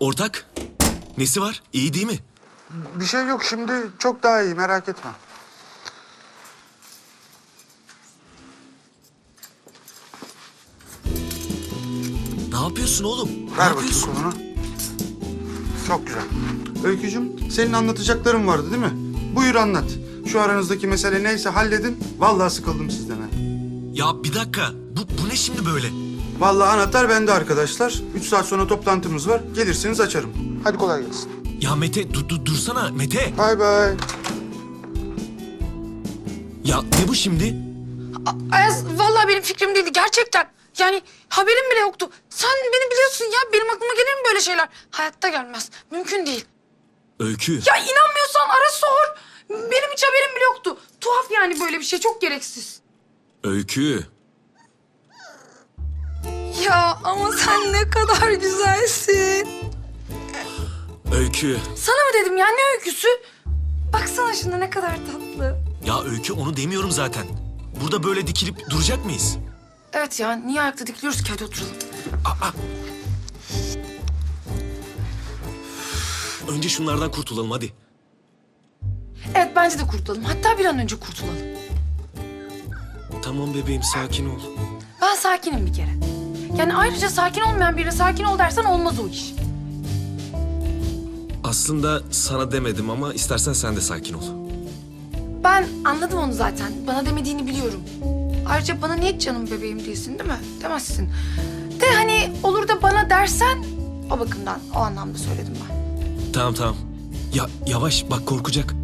Ortak, nesi var? İyi değil mi? Bir şey yok şimdi çok daha iyi merak etme. Ne yapıyorsun oğlum? ne Ver bakayım yapıyorsun? kolunu. Çok güzel. Öykücüm senin anlatacakların vardı değil mi? Buyur anlat. Şu aranızdaki mesele neyse halledin. Vallahi sıkıldım sizden ha. Ya bir dakika, bu, bu ne şimdi böyle? Vallahi anahtar bende arkadaşlar. Üç saat sonra toplantımız var. Gelirseniz açarım. Hadi kolay gelsin. Ya Mete, dur, dur, dursana Mete. Bay bay. Ya ne bu şimdi? Ayaz vallahi benim fikrim değildi gerçekten. Yani haberim bile yoktu. Sen beni biliyorsun ya benim aklıma gelir mi böyle şeyler? Hayatta gelmez. Mümkün değil. Öykü. Ya inanmıyorsan ara sor. Benim hiç haberim bile yoktu. Tuhaf yani böyle bir şey çok gereksiz. Öykü. Ya ama sen ne kadar güzelsin. Öykü. Sana mı dedim ya ne öyküsü? Baksana şuna ne kadar tatlı. Ya Öykü onu demiyorum zaten. Burada böyle dikilip duracak mıyız? Evet ya niye ayakta dikiliyoruz ki hadi oturalım. Önce şunlardan kurtulalım hadi. Evet bence de kurtulalım. Hatta bir an önce kurtulalım. Tamam bebeğim sakin ol. Ben sakinim bir kere. Yani ayrıca sakin olmayan birine sakin ol dersen olmaz o iş. Aslında sana demedim ama istersen sen de sakin ol. Ben anladım onu zaten. Bana demediğini biliyorum. Ayrıca bana niye canım bebeğim diyorsun değil mi? Demezsin. De hani olur da bana dersen o bakımdan, o anlamda söyledim ben. Tamam tamam. Ya yavaş bak korkacak.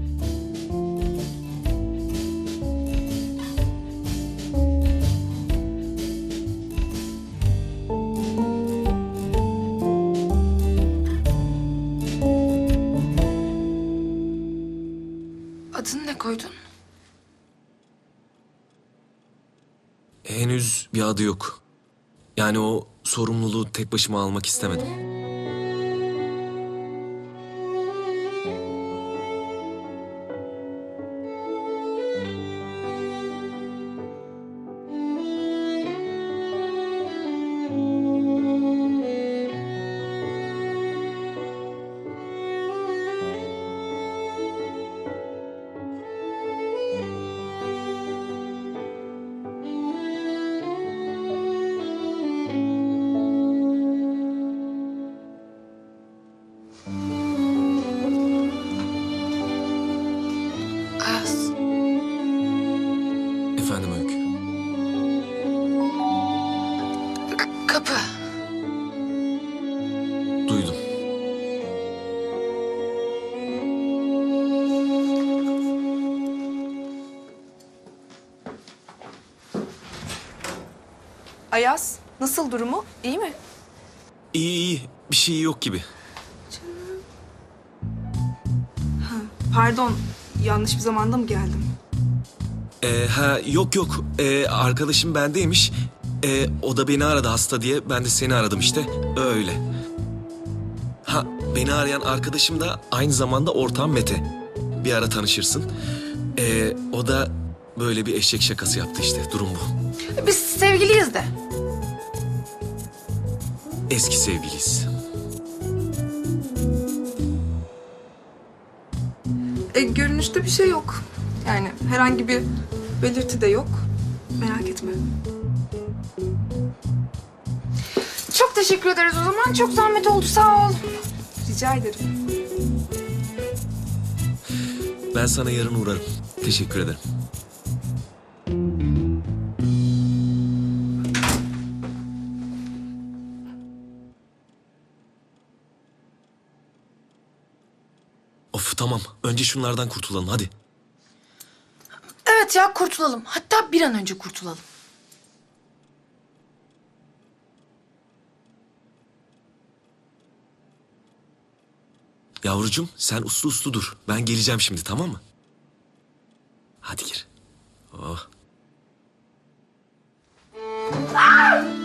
Yani o sorumluluğu tek başıma almak istemedim. Ayaz, nasıl durumu? İyi mi? İyi iyi. Bir şey yok gibi. Pardon, yanlış bir zamanda mı geldim? Ee, ha yok yok. Ee, arkadaşım bendeymiş. Ee, o da beni aradı hasta diye. Ben de seni aradım işte. Öyle. Ha beni arayan arkadaşım da aynı zamanda ortağım Mete. Bir ara tanışırsın. Ee, o da böyle bir eşek şakası yaptı işte. Durum bu. Biz sevgiliyiz de. Eski sevgiliyiz. E, görünüşte bir şey yok. Yani herhangi bir belirti de yok. Merak etme. Çok teşekkür ederiz o zaman. Çok zahmet oldu sağ ol. Rica ederim. Ben sana yarın uğrarım. Teşekkür ederim. Tamam. Önce şunlardan kurtulalım hadi. Evet ya kurtulalım. Hatta bir an önce kurtulalım. Yavrucuğum sen uslu uslu dur. Ben geleceğim şimdi tamam mı? Hadi gir. Oh. Ya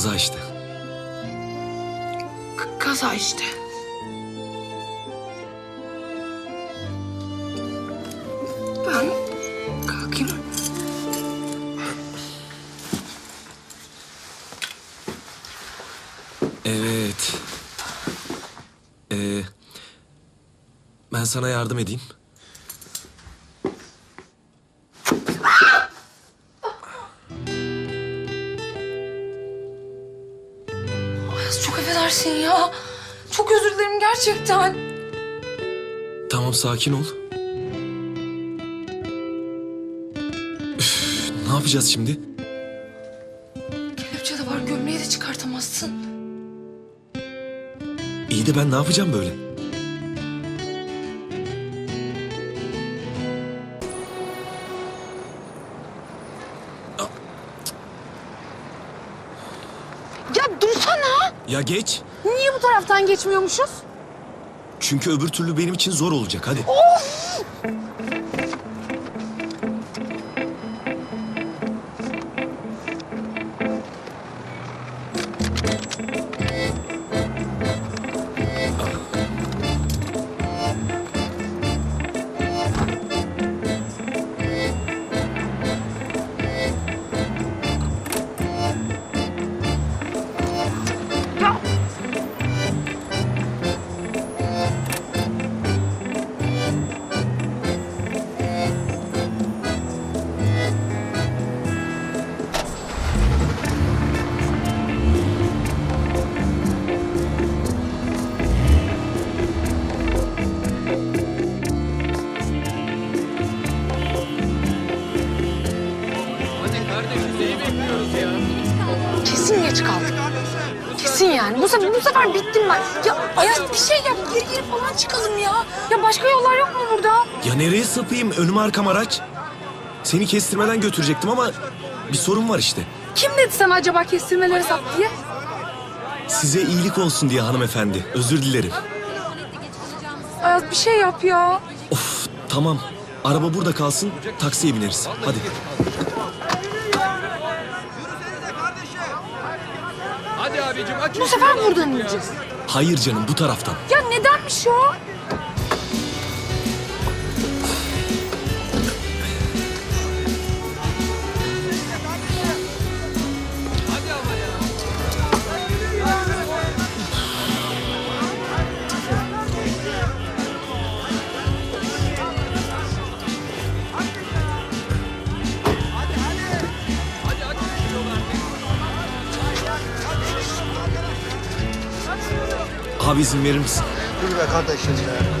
Kaza işte. K- kaza işte. Ben kalkayım. Evet. Ee, ben sana yardım edeyim. Özür dilerim gerçekten. Tamam, sakin ol. Üf, ne yapacağız şimdi? Kelepçe de var gömleği de çıkartamazsın. İyi de ben ne yapacağım böyle? Ya dursana. Ya geç. Niye bu taraftan geçmiyormuşuz? Çünkü öbür türlü benim için zor olacak. Hadi. Kesin sefer bittim ben. Ya Ayaz bir şey yap. Geri geri falan çıkalım ya. Ya başka yollar yok mu burada? Ya nereye sapayım? Önüm arkam araç. Seni kestirmeden götürecektim ama bir sorun var işte. Kim dedi sana acaba kestirmeleri sat diye? Size iyilik olsun diye hanımefendi. Özür dilerim. Ayaz bir şey yap ya. Of tamam. Araba burada kalsın. Taksiye bineriz. Hadi. Bu sefer buradan ineceğiz. Hayır canım bu taraftan. Ya nedenmiş o? Abi izin verir misin? Dur be kardeşim ya.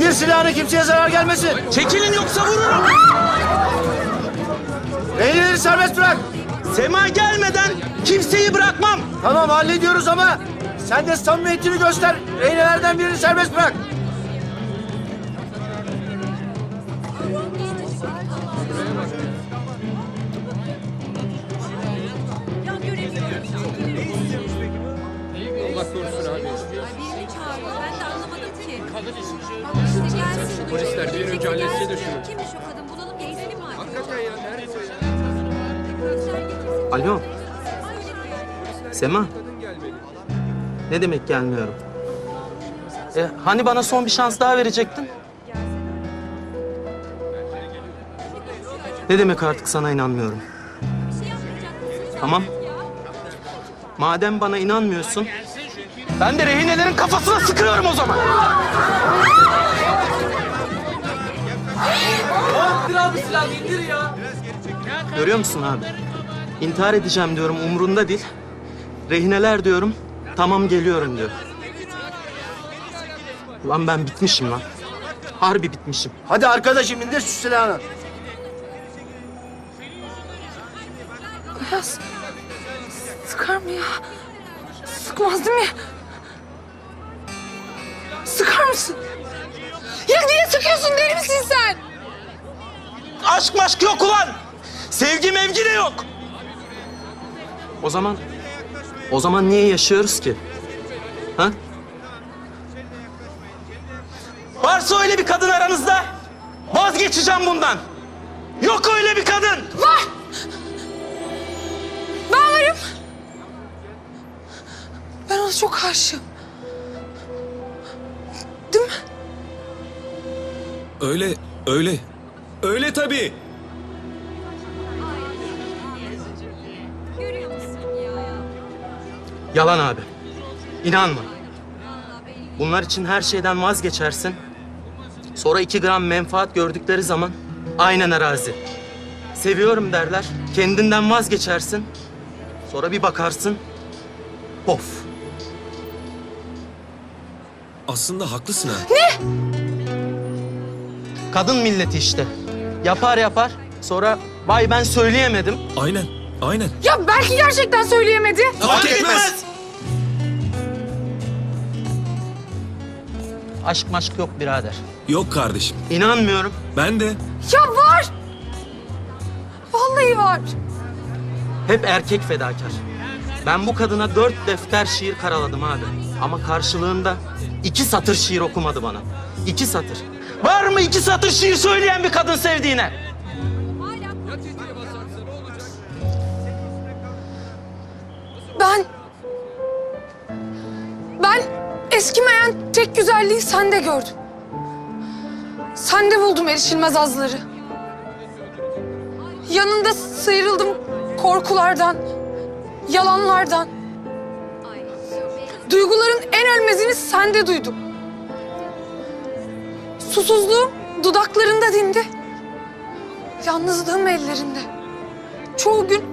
İndir silahını kimseye zarar gelmesin. Çekilin yoksa vururum. Reyneleri serbest bırak. Sema gelmeden kimseyi bırakmam. Tamam hallediyoruz ama sen de samimiyetini göster. Reynelerden birini serbest bırak. Polisler bir an önce halletse de şunu. Kimmiş o kadın? Bulalım getirelim mi? Hakikaten ya nerede? Alo. Sema. Ne demek gelmiyorum? E, hani bana son bir şans daha verecektin? Ne demek artık sana inanmıyorum? Tamam. Madem bana inanmıyorsun, ben de rehinelerin kafasına sıkıyorum o zaman. Görüyor musun abi? İntihar edeceğim diyorum umrunda değil. Rehineler diyorum tamam geliyorum diyor. Ulan ben bitmişim lan. Harbi bitmişim. Hadi arkadaşım indir şu silahını. Ayaz. Sıkar mı ya? Sıkmaz değil mi? Sıkar mısın? Ya niye sıkıyorsun? Deli misin sen? Aşk maşk yok ulan. Sevgi mevgi de yok. O zaman, o zaman niye yaşıyoruz ki? Ha? Varsa öyle bir kadın aranızda, vazgeçeceğim bundan. Yok öyle bir kadın. Var! Ben varım. Ben ona çok aşığım. Öyle, öyle. Öyle tabii. Yalan abi. İnanma. Bunlar için her şeyden vazgeçersin. Sonra iki gram menfaat gördükleri zaman aynen arazi. Seviyorum derler. Kendinden vazgeçersin. Sonra bir bakarsın. Of. Aslında haklısın ha. Kadın milleti işte. Yapar yapar. Sonra vay ben söyleyemedim. Aynen, aynen. Ya belki gerçekten söyleyemedi. Fark etmez. Aşk maşk yok birader. Yok kardeşim. İnanmıyorum. Ben de. Ya var. Vallahi var. Hep erkek fedakar. Ben bu kadına dört defter şiir karaladım abi. Ama karşılığında iki satır şiir okumadı bana. İki satır. Var mı iki satır şiir söyleyen bir kadın sevdiğine? Ben... Ben eskimeyen tek güzelliği sende gördüm. Sende buldum erişilmez azları. Yanında sıyrıldım korkulardan, yalanlardan. Duyguların en ölmezini sende duydum. Susuzluğum dudaklarında dindi. Yalnızlığım ellerinde. Çoğu gün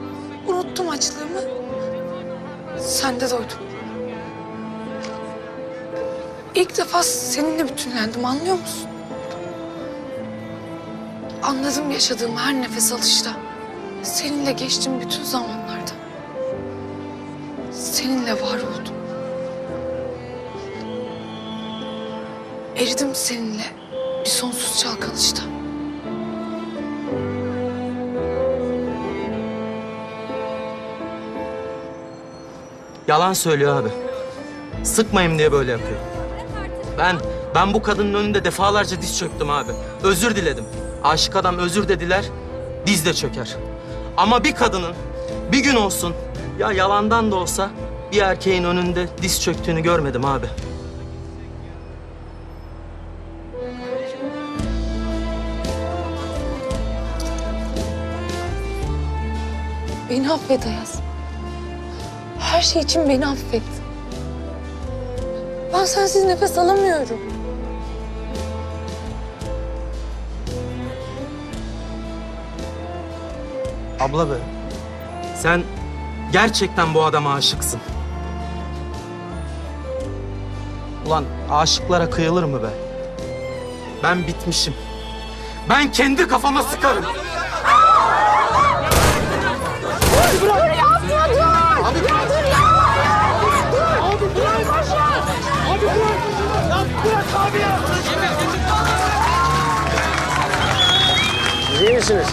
unuttum açlığımı. Sende doydum. İlk defa seninle bütünlendim anlıyor musun? Anladım yaşadığım her nefes alışta. Seninle geçtim bütün zamanlarda. Seninle var oldum. Eridim seninle bir sonsuz çalkanışta. Yalan söylüyor abi. Sıkmayayım diye böyle yapıyor. Ben, ben bu kadının önünde defalarca diz çöktüm abi. Özür diledim. Aşık adam özür dediler, diz de çöker. Ama bir kadının bir gün olsun ya yalandan da olsa bir erkeğin önünde diz çöktüğünü görmedim abi. Beni affet Ayaz. Her şey için beni affet. Ben sensiz nefes alamıyorum. Abla be, sen gerçekten bu adama aşıksın. Ulan aşıklara kıyılır mı be? Ben bitmişim. Ben kendi kafama sıkarım. İyi misiniz?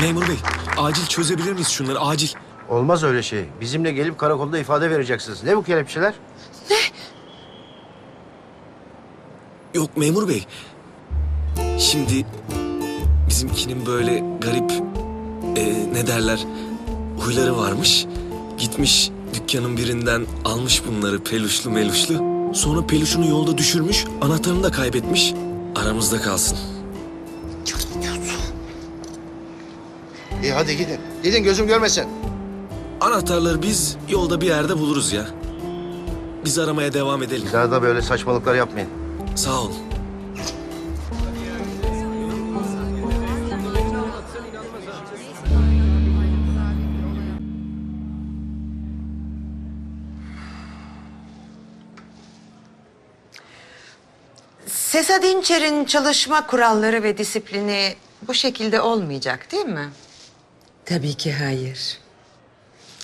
Memur bey, acil çözebilir miyiz şunları? Acil. Olmaz öyle şey. Bizimle gelip karakolda ifade vereceksiniz. Ne bu kelepçeler? Yok memur bey. Şimdi bizimkinin böyle garip e, ne derler huyları varmış. Gitmiş Dükkanın birinden almış bunları peluşlu meluşlu. Sonra peluşunu yolda düşürmüş, anahtarını da kaybetmiş. Aramızda kalsın. İyi hadi gidin. Gidin gözüm görmesin. Anahtarları biz yolda bir yerde buluruz ya. Biz aramaya devam edelim. Bir daha da böyle saçmalıklar yapmayın. Sağ olun. Sesa Dinçer'in çalışma kuralları ve disiplini bu şekilde olmayacak değil mi? Tabii ki hayır.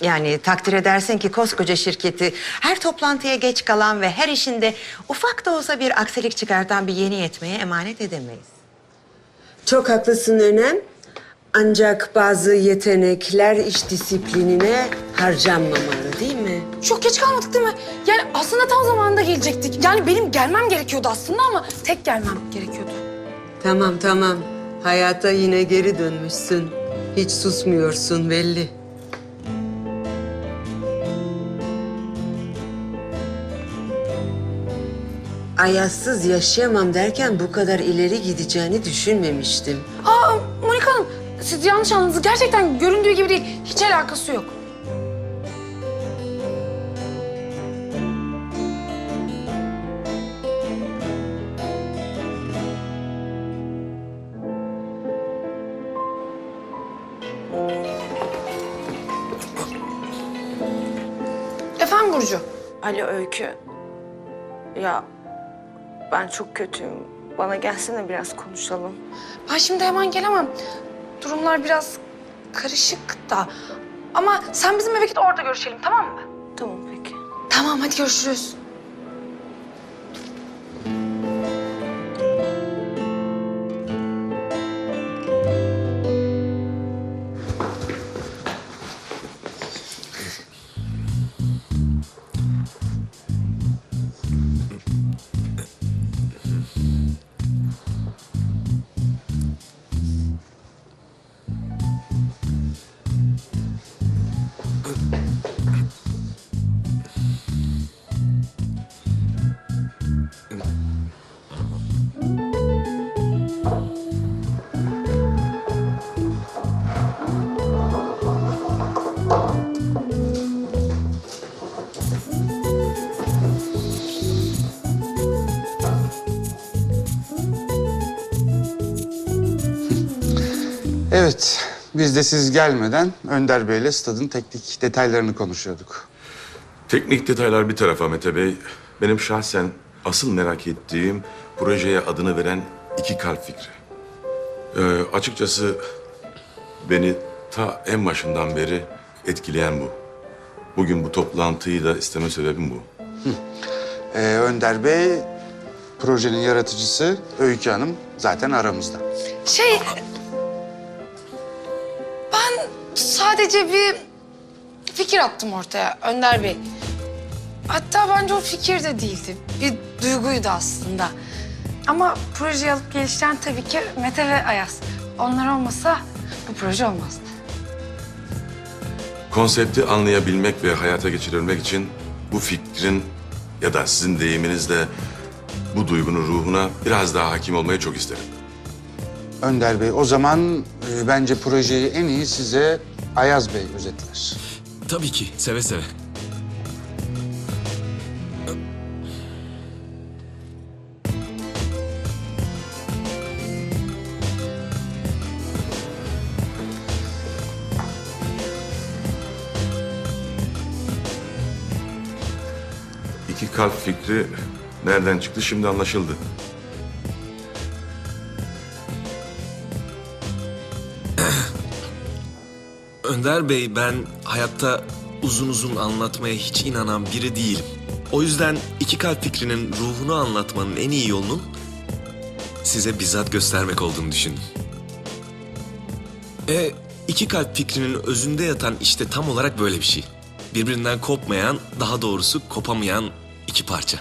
Yani takdir edersin ki koskoca şirketi her toplantıya geç kalan ve her işinde ufak da olsa bir aksilik çıkartan bir yeni yetmeye emanet edemeyiz. Çok haklısın Önem. Ancak bazı yetenekler iş disiplinine harcanmamalı değil mi? Çok geç kalmadık değil mi? Yani aslında tam zamanında gelecektik. Yani benim gelmem gerekiyordu aslında ama tek gelmem gerekiyordu. Tamam tamam. Hayata yine geri dönmüşsün. Hiç susmuyorsun belli. Ayazsız yaşayamam derken bu kadar ileri gideceğini düşünmemiştim. Aa Monika Hanım siz yanlış anladınız. Gerçekten göründüğü gibi değil. Hiç alakası yok. Efendim Burcu? Alo Öykü. Ya ben çok kötüyüm. Bana gelsene biraz konuşalım. Ben şimdi hemen gelemem. Durumlar biraz karışık da. Ama sen bizim eve git orada görüşelim tamam mı? Tamam peki. Tamam hadi görüşürüz. Evet, biz de siz gelmeden Önder Bey'le stadın teknik detaylarını konuşuyorduk. Teknik detaylar bir tarafa Mete Bey. Benim şahsen asıl merak ettiğim projeye adını veren iki kalp fikri. Ee, açıkçası beni ta en başından beri etkileyen bu. Bugün bu toplantıyı da isteme sebebim bu. Ee, Önder Bey, projenin yaratıcısı Öykü Hanım zaten aramızda. Şey... Sadece bir fikir attım ortaya Önder Bey. Hatta bence o fikir de değildi. Bir duyguydu aslında. Ama projeyi alıp geliştiren tabii ki Mete ve Ayaz. Onlar olmasa bu proje olmazdı. Konsepti anlayabilmek ve hayata geçirebilmek için bu fikrin ya da sizin deyiminizle bu duygunun ruhuna biraz daha hakim olmayı çok isterim. Önder Bey, o zaman e, bence projeyi en iyi size Ayaz Bey özetler. Tabii ki seve seve. İki kalp fikri nereden çıktı şimdi anlaşıldı. Önder Bey ben hayatta uzun uzun anlatmaya hiç inanan biri değilim. O yüzden iki kalp fikrinin ruhunu anlatmanın en iyi yolunun size bizzat göstermek olduğunu düşündüm. E, iki kalp fikrinin özünde yatan işte tam olarak böyle bir şey. Birbirinden kopmayan, daha doğrusu kopamayan iki parça.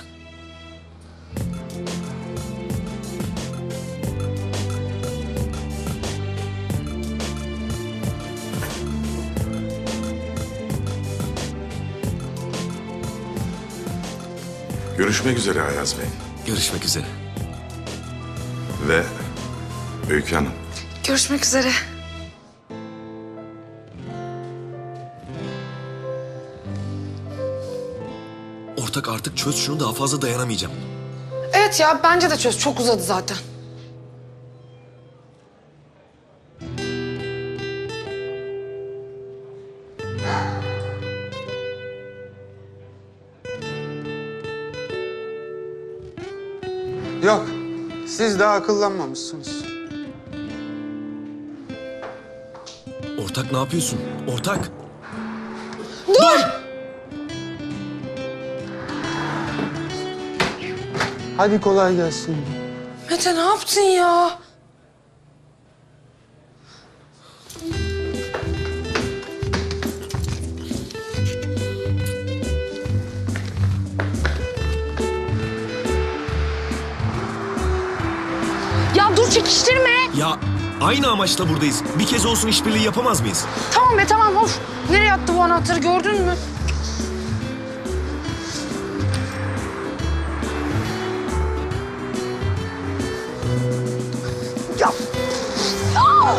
Görüşmek üzere Ayaz Bey. Görüşmek üzere. Ve Öykü Hanım. Görüşmek üzere. Ortak artık çöz şunu daha fazla dayanamayacağım. Evet ya bence de çöz. Çok uzadı zaten. Siz daha akıllanmamışsınız. Ortak ne yapıyorsun? Ortak. Hadi kolay gelsin. Mete ne yaptın ya? Dur çekiştirme. Ya aynı amaçla buradayız. Bir kez olsun işbirliği yapamaz mıyız? Tamam be tamam of. Nereye attı bu anahtarı gördün mü? Ya. Aa!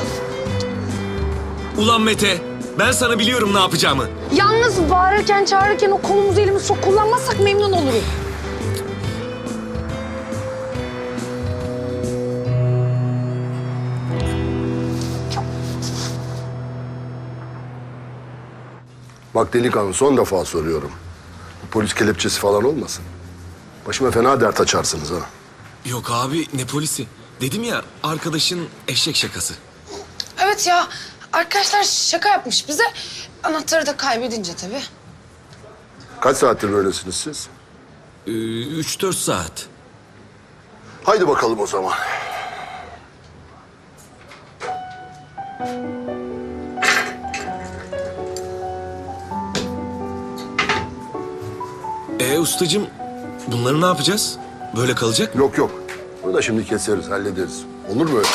Ulan Mete, ben sana biliyorum ne yapacağımı. Yalnız bağırırken çağırırken o kolumuzu elimizi çok kullanmazsak memnun olurum. Bak delikanlı son defa soruyorum. Bu polis kelepçesi falan olmasın. Başıma fena dert açarsınız ha. Yok abi ne polisi? Dedim ya arkadaşın eşek şakası. Evet ya arkadaşlar şaka yapmış bize. Anahtarı da kaybedince tabii. Kaç saattir böylesiniz siz? Ee, üç dört saat. Haydi bakalım o zaman. Ustacığım bunları ne yapacağız? Böyle kalacak mı? Yok yok. Bunu da şimdi keseriz, hallederiz. Olur mu öyle?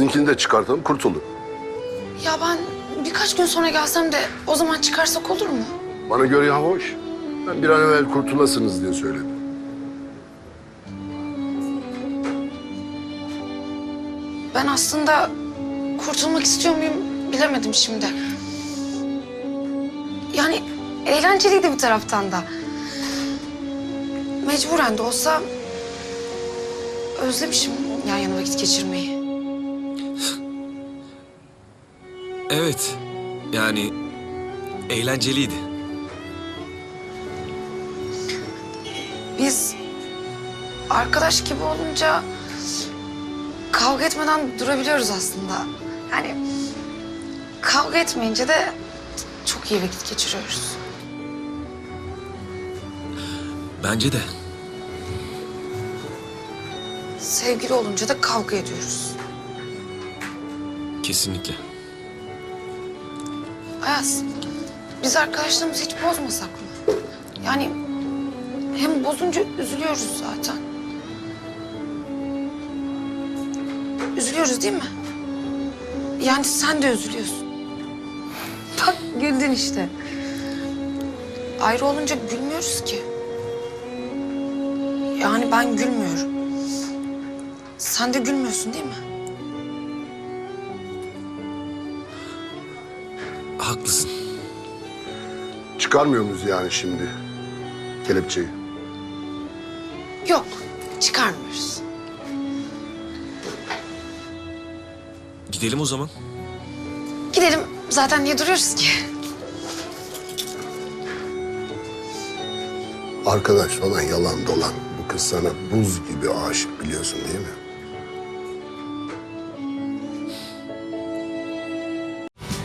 Sizinkini de çıkartalım, kurtulun. Ya ben birkaç gün sonra gelsem de o zaman çıkarsak olur mu? Bana göre ya hoş. Ben bir an evvel kurtulasınız diye söyledim. Ben aslında kurtulmak istiyor muyum bilemedim şimdi. Yani eğlenceliydi bir taraftan da. Mecburen de olsa özlemişim yan yana vakit geçirmeyi. Evet. Yani eğlenceliydi. Biz arkadaş gibi olunca kavga etmeden durabiliyoruz aslında. Yani kavga etmeyince de çok iyi vakit geçiriyoruz. Bence de. Sevgili olunca da kavga ediyoruz. Kesinlikle. Ayaz, biz arkadaşlarımızı hiç bozmasak mı? Yani hem bozunca üzülüyoruz zaten. Üzülüyoruz değil mi? Yani sen de üzülüyorsun. Bak güldün işte. Ayrı olunca gülmüyoruz ki. Yani ben gülmüyorum. Sen de gülmüyorsun değil mi? Haklısın. Çıkarmıyor muyuz yani şimdi kelepçeyi? Yok, çıkarmıyoruz. Gidelim o zaman. Gidelim. Zaten niye duruyoruz ki? Arkadaş falan yalan dolan. Bu kız sana buz gibi aşık biliyorsun değil mi?